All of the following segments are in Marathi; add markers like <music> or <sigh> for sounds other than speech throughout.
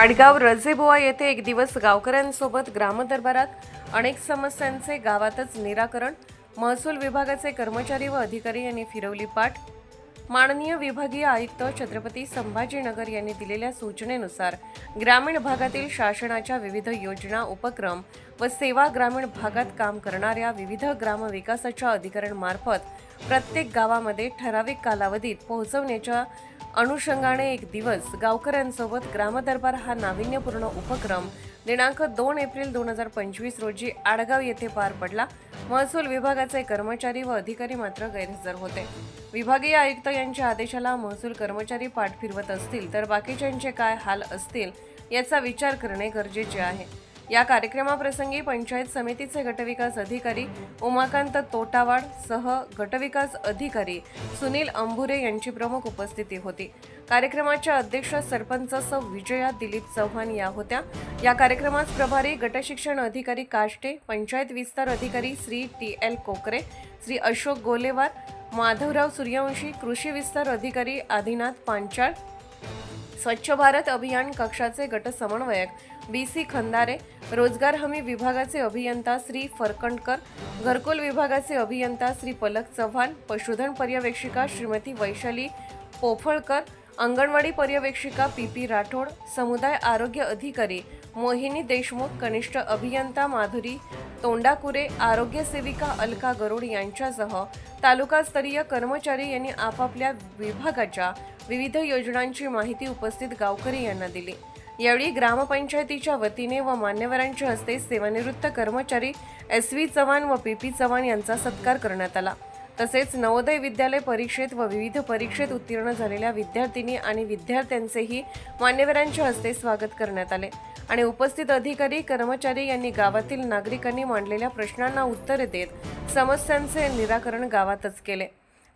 आडगाव रजेबुवा येथे एक दिवस गावकऱ्यांसोबत ग्रामदरबारात अनेक समस्यांचे गावातच निराकरण महसूल विभागाचे कर्मचारी व अधिकारी यांनी फिरवली पाठ. माननीय विभागीय आयुक्त छत्रपती संभाजीनगर यांनी दिलेल्या सूचनेनुसार ग्रामीण भागातील शासनाच्या विविध योजना उपक्रम व सेवा ग्रामीण भागात काम करणाऱ्या विविध ग्रामविकासाच्या अधिकाऱ्यांमार्फत प्रत्येक गावामध्ये ठराविक कालावधीत पोहोचवण्याच्या अनुषंगाने एक दिवस गावकऱ्यांसोबत ग्रामदरबार हा नाविन्यपूर्ण उपक्रम दिनांक दोन एप्रिल दोन हजार पंचवीस रोजी आडगाव येथे पार पडला. महसूल विभागाचे कर्मचारी व अधिकारी मात्र गैरहजर होते. विभागीय आयुक्त यांच्या आदेशाला महसूल कर्मचारी पाठ फिरवत असतील तर बाकीच्यांचे काय हाल असतील याचा विचार करणे गरजेचे आहे. या कार्यक्रमाप्रसंगी पंचायत समितीचे गटविकास अधिकारी उमाकांत तोटावाड सह गटविकास अधिकारी सुनील अंभुरे यांची प्रमुख उपस्थिती होती. कार्यक्रमाच्या अध्यक्ष सरपंच सौ. विजया दिलीप चव्हाण या होत्या. या कार्यक्रमास प्रभारी गटशिक्षण अधिकारी काष्टे पंचायत विस्तार अधिकारी श्री टी. एल. कोकरे श्री अशोक गोलेवार माधवराव सूर्यवंशी कृषी विस्तार अधिकारी आदिनाथ पांचाळ स्वच्छ भारत अभियान कक्षाचे गट समन्वयक बी सी खंदारे रोजगार हमी विभागाचे अभियंता श्री फरकंडकर घरकुल विभागाचे अभियंता श्री पलक चव्हाण पशुधन पर्यवेक्षिका श्रीमती वैशाली पोफळकर अंगणवाडी पर्यवेक्षिका पी पी राठोड समुदाय आरोग्य अधिकारी मोहिनी देशमुख कनिष्ठ अभियंता माधुरी तोंडाकुरे आरोग्य सेविका अलका गरुड यांच्यासह तालुकास्तरीय कर्मचारी यांनी आपापल्या विभागाच्या विविध योजनांची माहिती उपस्थित गावकरी यांना दिली. यावेळी ग्रामपंचायतीच्या वतीने व मान्यवरांच्या हस्ते सेवानिवृत्त कर्मचारी एस व्ही चव्हाण व पी पी चव्हाण यांचा सत्कार करण्यात आला. तसेच नवोदय विद्यालय परीक्षेत व विविध परीक्षेत उत्तीर्ण झालेल्या विद्यार्थिनी आणि विद्यार्थ्यांचेही मान्यवरांच्या हस्ते स्वागत करण्यात आले. आणि उपस्थित अधिकारी कर्मचारी यांनी गावातील नागरिकांनी मांडलेल्या प्रश्नांना उत्तरे देत समस्यांचे निराकरण गावातच केले.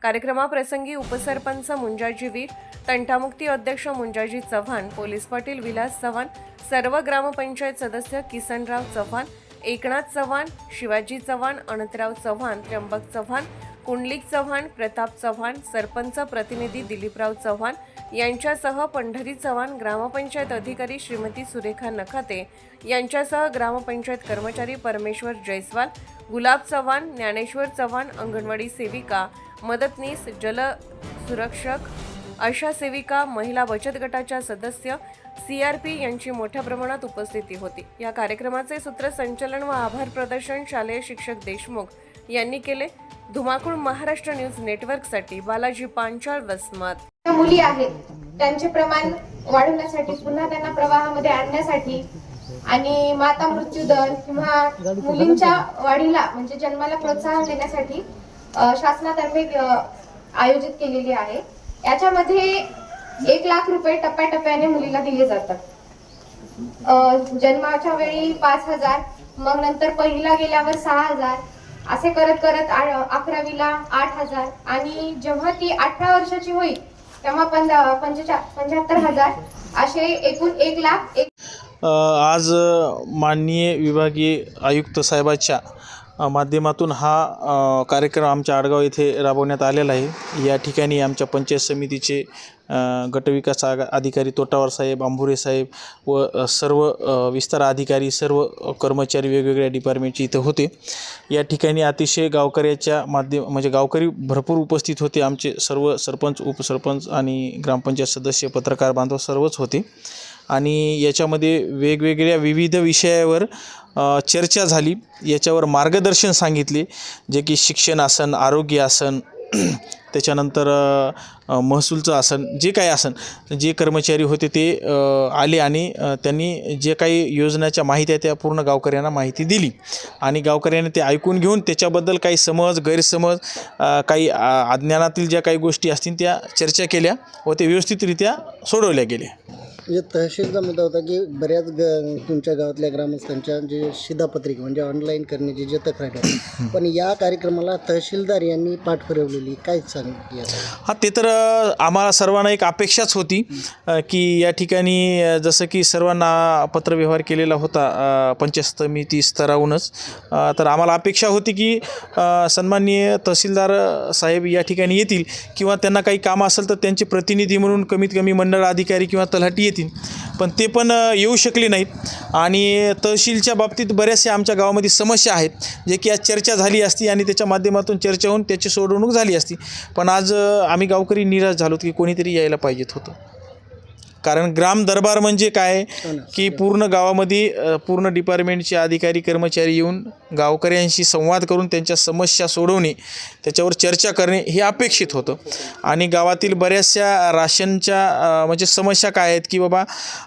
कार्यक्रमाप्रसंगी उपसरपंच मुंजाजी वीर तंटामुक्ती अध्यक्ष मुंजाजी चव्हाण पोलीस पाटील विलास चव्हाण सर्व ग्रामपंचायत सदस्य किसनराव चव्हाण एकनाथ चव्हाण शिवाजी चव्हाण अनंतराव चव्हाण त्र्यंबक चव्हाण कुंडलिक चव्हाण प्रताप चव्हाण सरपंच प्रतिनिधी दिलीपराव चव्हाण यांच्यासह पंढरी चव्हाण ग्रामपंचायत अधिकारी श्रीमती सुरेखा नखाते यांच्यासह ग्रामपंचायत कर्मचारी परमेश्वर जयस्वाल गुलाब चव्हाण ज्ञानेश्वर चव्हाण अंगणवाडी सेविका मदतनीस जल सुरक्षक आशा सेविका महिला बचत गटाच्या सदस्य सीआरपी यांची मोठ्या प्रमाणात उपस्थिती होती. या कार्यक्रमाचे सूत्रसंचलन व आभार प्रदर्शन शालेय शिक्षक देशमुख यांनी केले. धुमाकूळ महाराष्ट्र न्यूज नेटवर्कसाठी बालाजी पांचाळ वसमत. मुली आहेत त्यांचे प्रमाण वाढवण्यासाठी पुन्हा त्यांना प्रवाहामध्ये आणण्यासाठी आणि माता मृत्यू दर किंवा मुलींच्या वाढीला म्हणजे जन्माला प्रोत्साहन देण्यासाठी शासनातर्फे आयोजित केलेली आहे. याच्यामध्ये एक लाख रुपये टप्प्याटप्प्याने मुलीला दिले जातात. जन्माच्या वेळी पाच हजार मग नंतर पहिला गेल्यावर सहा हजार असे करत करत आ- अकरावीला आठ हजार आणि जेव्हा ती अठरा वर्षाची होईल तेव्हा पंधरा पंच्याहत्तर हजार असे एकूण एक लाख एक आज माननीय विभागीय आयुक्त साहेबाच्या माध्यमातून हा कार्यक्रम आमच्या आडगाव येथे राबवण्यात आलेला आहे. या ठिकाणी आमच्या पंचायत समितीचे गटविकास आग- अधिकारी तोटावर साहेब आंबुरे साहेब व सर्व विस्तार अधिकारी सर्व कर्मचारी वेगवेगळ्या डिपार्टमेंटचे इथं होते. या ठिकाणी अतिशय गावकऱ्याच्या माध्यम म्हणजे गावकरी भरपूर उपस्थित होते. आमचे सर्व सरपंच उपसरपंच आणि ग्रामपंचायत सदस्य पत्रकार बांधव सर्वच होते. आणि याच्यामध्ये वेगवेगळ्या विविध विषयावर चर्चा झाली. याच्यावर मार्गदर्शन सांगितले. जे की शिक्षण आसन आरोग्य आसन <clears throat> त्याच्यानंतर महसूलचं आसन जे काही आसन जे कर्मचारी होते ते आले आणि त्यांनी जे काही योजनाच्या माहिती आहे त्या पूर्ण गावकऱ्यांना माहिती दिली. आणि गावकऱ्यांनी ते ऐकून घेऊन त्याच्याबद्दल काही समज गैरसमज काही अज्ञानातील ज्या काही गोष्टी असतील त्या चर्चा केल्या व ते व्यवस्थितरित्या सोडवल्या गेल्या. म्हणजे तहसीलचा मुद्दा होता की बऱ्याच ग तुमच्या गावातल्या ग्रामस्थांच्या जे शिधापत्रिका म्हणजे ऑनलाईन करण्याची जे तक्रारी आहे पण या कार्यक्रमाला तहसीलदार यांनी पाठ फिरवलेली काय सांगितली हां ते तर आम्हाला सर्वांना एक अपेक्षाच होती की या ठिकाणी जसं की सर्वांना पत्रव्यवहार केलेला होता अ, पंचायत समिती स्तरावरूनच तर आम्हाला अपेक्षा होती की सन्माननीय तहसीलदार साहेब या ठिकाणी येतील किंवा त्यांना काही काम असेल तर त्यांचे प्रतिनिधी म्हणून कमीत कमी मंडळ अधिकारी किंवा तलाठी येतील. पण ते पण येऊ शकले नाहीत. आणि तहसीलच्या बाबतीत बऱ्याचशा आमच्या गावामध्ये समस्या आहेत जे की आज चर्चा झाली असती आणि त्याच्या माध्यमातून चर्चा होऊन त्याची सोडवणूक झाली असती. पण आज आम्ही गावकरी निराश झालो की कोणीतरी यायला पाहिजेत होतं. कारण ग्राम दरबार म्हणजे काय? की पूर्ण गावामध्ये अ, पूर्ण डिपार्टमेंटचे अधिकारी कर्मचारी येऊन गावकऱ्यांशी संवाद करून त्यांच्या समस्या सोडवणे त्याच्यावर चर्चा करणे हे अपेक्षित होतं. आणि गावातील बऱ्याचशा राशनच्या अ, म्हणजे समस्या काय आहेत की बाबा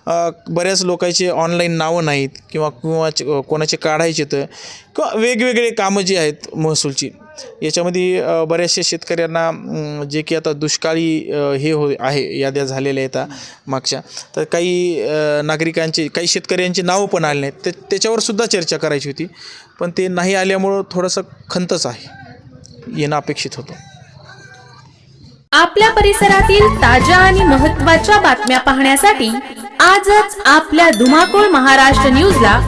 अ, बऱ्याच लोकांचे ऑनलाईन नावं नाहीत किंवा किंवा कोणाचे काढायचे तर किंवा वेगवेगळे कामं जी आहेत महसूलची याच्यामध्ये बऱ्याचशा शेतकऱ्यांना जे की आता दुष्काळी हे हो आहे याद्या झालेल्या आहेत आता मागच्या. तर काही नागरिकांची नागरिकांचे काही शेतकऱ्यांची नावं पण आले नाहीत. ते त्याच्यावर सुद्धा चर्चा करायची होती. पण ते नाही आल्यामुळं थोडंसं खंतच आहे. येणं अपेक्षित होतं. आपल्या परिसरातील ताज्या आणि महत्त्वाच्या बातम्या पाहण्यासाठी आजच आपल्या धुमाकूळ महाराष्ट्र न्यूजला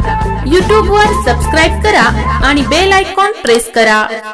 यूट्यूबवर सबस्क्राईब करा आणि बेल आयकॉन प्रेस करा.